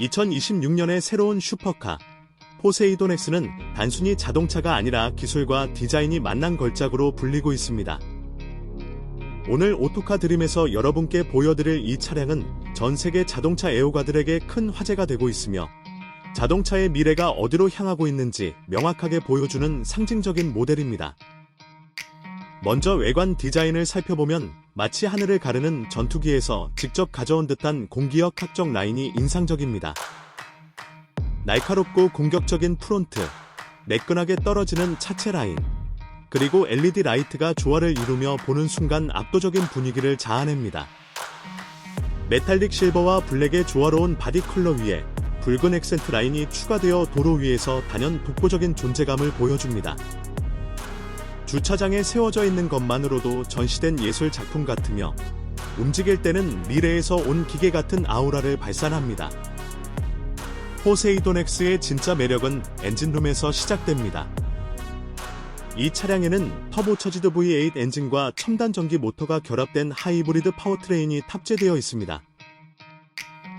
(2026년의) 새로운 슈퍼카 포세이돈 X는 단순히 자동차가 아니라 기술과 디자인이 만난 걸작으로 불리고 있습니다. 오늘 오토카 드림에서 여러분께 보여드릴 이 차량은 전 세계 자동차 애호가들에게 큰 화제가 되고 있으며 자동차의 미래가 어디로 향하고 있는지 명확하게 보여주는 상징적인 모델입니다. 먼저 외관 디자인을 살펴보면 마치 하늘을 가르는 전투기에서 직접 가져온 듯한 공기역 각적 라인이 인상적입니다. 날카롭고 공격적인 프론트, 매끈하게 떨어지는 차체 라인, 그리고 LED 라이트가 조화를 이루며 보는 순간 압도적인 분위기를 자아냅니다. 메탈릭 실버와 블랙의 조화로운 바디 컬러 위에 붉은 액센트 라인이 추가되어 도로 위에서 단연 독보적인 존재감을 보여줍니다. 주차장에 세워져 있는 것만으로도 전시된 예술 작품 같으며 움직일 때는 미래에서 온 기계 같은 아우라를 발산합니다. 포세이돈 X의 진짜 매력은 엔진룸에서 시작됩니다. 이 차량에는 터보처지드 V8 엔진과 첨단 전기 모터가 결합된 하이브리드 파워트레인이 탑재되어 있습니다.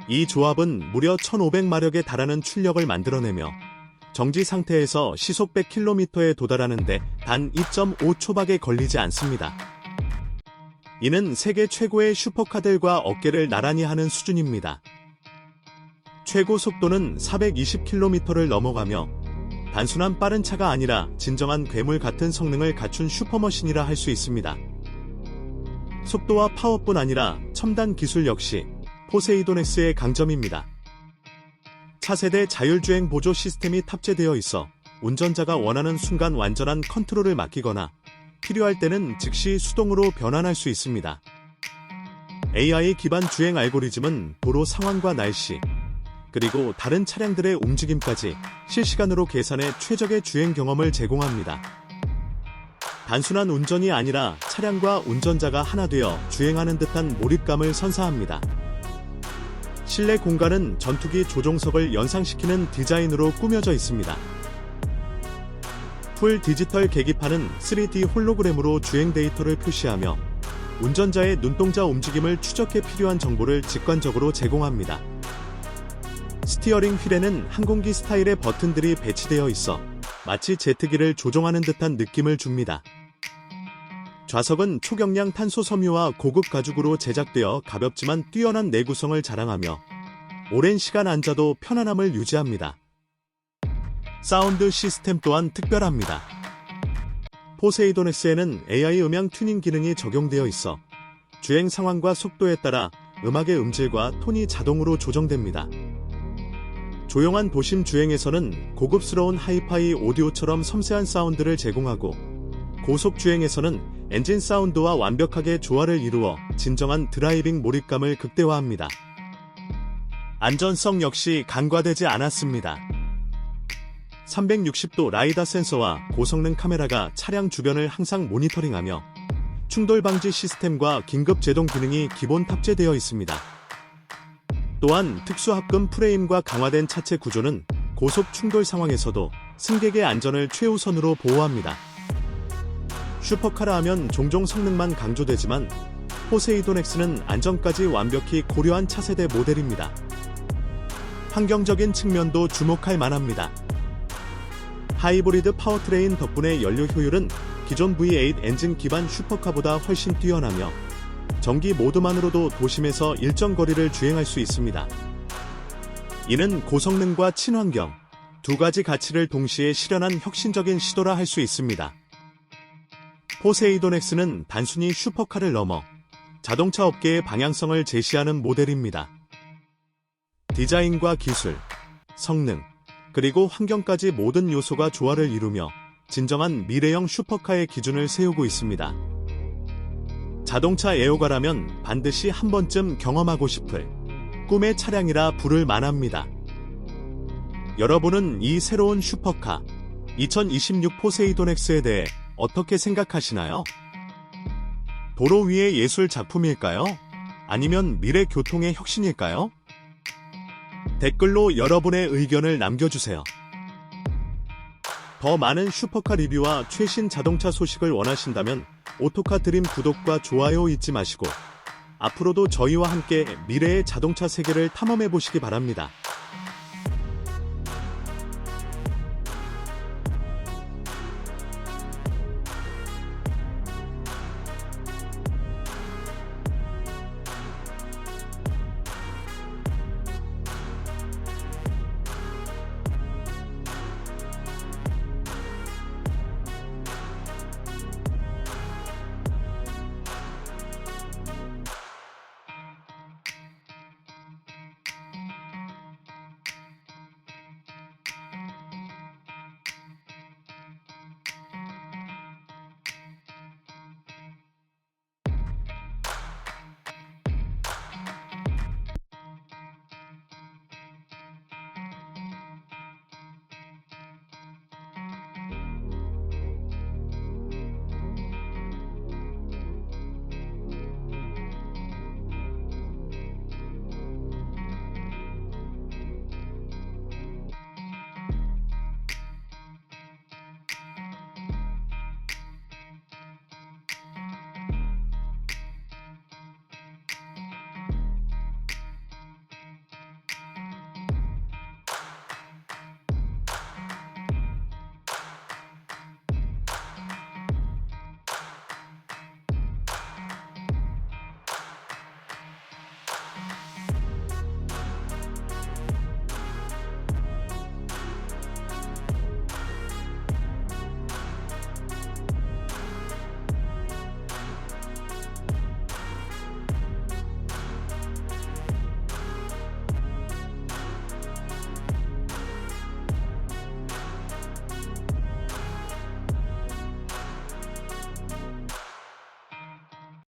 이 조합은 무려 1500마력에 달하는 출력을 만들어내며 정지 상태에서 시속 100km에 도달하는데 단 2.5초밖에 걸리지 않습니다. 이는 세계 최고의 슈퍼카들과 어깨를 나란히 하는 수준입니다. 최고 속도는 420km를 넘어가며 단순한 빠른 차가 아니라 진정한 괴물 같은 성능을 갖춘 슈퍼머신이라 할 수 있습니다. 속도와 파워뿐 아니라 첨단 기술 역시 포세이돈 X의 강점입니다. 차세대 자율주행 보조 시스템이 탑재되어 있어 운전자가 원하는 순간 완전한 컨트롤을 맡기거나 필요할 때는 즉시 수동으로 변환할 수 있습니다. AI 기반 주행 알고리즘은 도로 상황과 날씨, 그리고 다른 차량들의 움직임까지 실시간으로 계산해 최적의 주행 경험을 제공합니다. 단순한 운전이 아니라 차량과 운전자가 하나 되어 주행하는 듯한 몰입감을 선사합니다. 실내 공간은 전투기 조종석을 연상시키는 디자인으로 꾸며져 있습니다. 풀 디지털 계기판은 3D 홀로그램으로 주행 데이터를 표시하며 운전자의 눈동자 움직임을 추적해 필요한 정보를 직관적으로 제공합니다. 스티어링 휠에는 항공기 스타일의 버튼들이 배치되어 있어 마치 제트기를 조종하는 듯한 느낌을 줍니다. 좌석은 초경량 탄소 섬유와 고급 가죽으로 제작되어 가볍지만 뛰어난 내구성을 자랑하며 오랜 시간 앉아도 편안함을 유지합니다. 사운드 시스템 또한 특별합니다. 포세이돈 S에는 AI 음향 튜닝 기능이 적용되어 있어 주행 상황과 속도에 따라 음악의 음질과 톤이 자동으로 조정됩니다. 조용한 도심 주행에서는 고급스러운 하이파이 오디오처럼 섬세한 사운드를 제공하고 고속 주행에서는 엔진 사운드와 완벽하게 조화를 이루어 진정한 드라이빙 몰입감을 극대화합니다. 안전성 역시 간과되지 않았습니다. 360도 라이다 센서와 고성능 카메라가 차량 주변을 항상 모니터링하며 충돌 방지 시스템과 긴급 제동 기능이 기본 탑재되어 있습니다. 또한 특수합금 프레임과 강화된 차체 구조는 고속 충돌 상황에서도 승객의 안전을 최우선으로 보호합니다. 슈퍼카라 하면 종종 성능만 강조되지만 포세이돈 X는 안전까지 완벽히 고려한 차세대 모델입니다. 환경적인 측면도 주목할 만합니다. 하이브리드 파워트레인 덕분에 연료 효율은 기존 V8 엔진 기반 슈퍼카보다 훨씬 뛰어나며 전기 모드만으로도 도심에서 일정 거리를 주행할 수 있습니다. 이는 고성능과 친환경 두 가지 가치를 동시에 실현한 혁신적인 시도라 할 수 있습니다. 포세이돈 X는 단순히 슈퍼카를 넘어 자동차 업계의 방향성을 제시하는 모델입니다. 디자인과 기술, 성능, 그리고 환경까지 모든 요소가 조화를 이루며 진정한 미래형 슈퍼카의 기준을 세우고 있습니다. 자동차 애호가라면 반드시 한 번쯤 경험하고 싶을 꿈의 차량이라 부를 만합니다. 여러분은 이 새로운 슈퍼카 2026 포세이돈 X에 대해 어떻게 생각하시나요? 도로 위의 예술 작품일까요? 아니면 미래 교통의 혁신일까요? 댓글로 여러분의 의견을 남겨주세요. 더 많은 슈퍼카 리뷰와 최신 자동차 소식을 원하신다면 오토카 드림 구독과 좋아요 잊지 마시고 앞으로도 저희와 함께 미래의 자동차 세계를 탐험해 보시기 바랍니다.